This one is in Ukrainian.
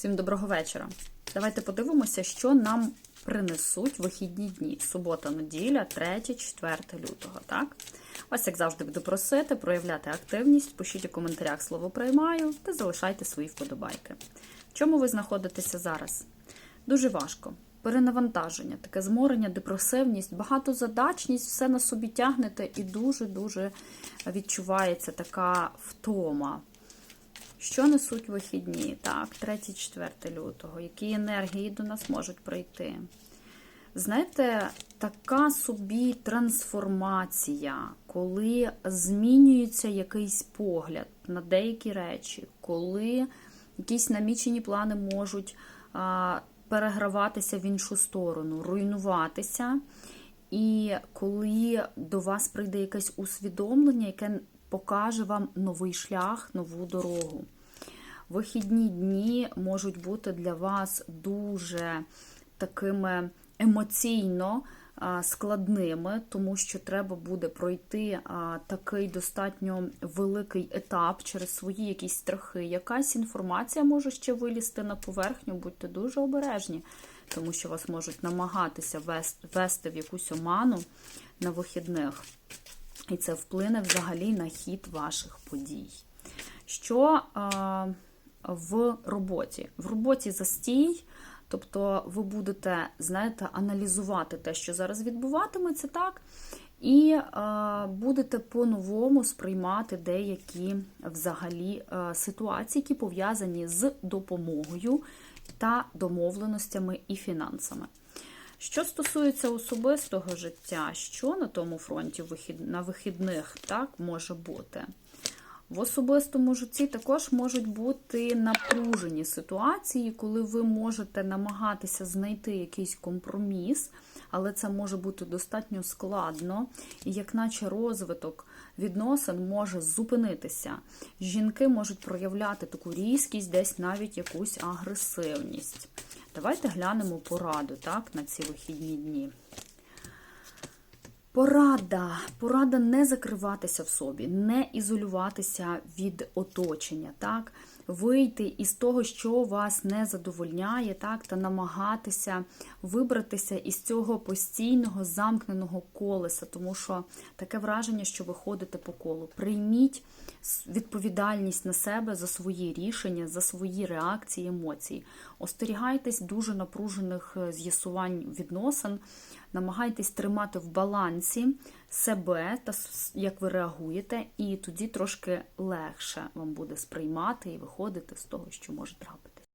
Всім доброго вечора. Давайте подивимося, що нам принесуть вихідні дні. Субота, неділя, 3-4 лютого. Так? Ось, як завжди, буду просити проявляти активність, пишіть у коментарях слово приймаю та залишайте свої вподобайки. В чому ви знаходитеся зараз? Дуже важко. Перенавантаження, таке зморення, депресивність, багатозадачність, все на собі тягнете і дуже-дуже відчувається така втома. Що несуть вихідні? Так, 3-4 лютого. Які енергії до нас можуть прийти? Знаєте, така собі трансформація, коли змінюється якийсь погляд на деякі речі, коли якісь намічені плани можуть переграватися в іншу сторону, руйнуватися. І коли до вас прийде якесь усвідомлення, яке покаже вам новий шлях, нову дорогу. Вихідні дні можуть бути для вас дуже такими емоційно складними, тому що треба буде пройти такий достатньо великий етап через свої якісь страхи. Якась інформація може ще вилізти на поверхню, будьте дуже обережні, тому що вас можуть намагатися вести в якусь оману на вихідних. І це вплине взагалі на хід ваших подій. Що е, в роботі? В роботі застій, тобто ви будете, знаєте, аналізувати те, що зараз відбуватиметься, так? І е, будете по-новому сприймати деякі взагалі е, ситуації, які пов'язані з допомогою та домовленостями і фінансами. Що стосується особистого життя, що на тому фронті на вихідних так може бути? В особистому житті також можуть бути напружені ситуації, коли ви можете намагатися знайти якийсь компроміс, але це може бути достатньо складно, і як наче розвиток відносин може зупинитися. Жінки можуть проявляти таку різкість, десь навіть якусь агресивність. Давайте глянемо пораду так, на ці вихідні дні. Порада. Порада не закриватися в собі, не ізолюватися від оточення, так? вийти із того, що вас не задовольняє, так? та намагатися вибратися із цього постійного замкненого колеса, тому що таке враження, що ви ходите по колу. Прийміть відповідальність на себе за свої рішення, за свої реакції, емоції. Остерігайтесь дуже напружених е, з'ясувань відносин, намагайтесь тримати в балансі себе та як ви реагуєте, і тоді трошки легше вам буде сприймати і виходити з того, що може трапити.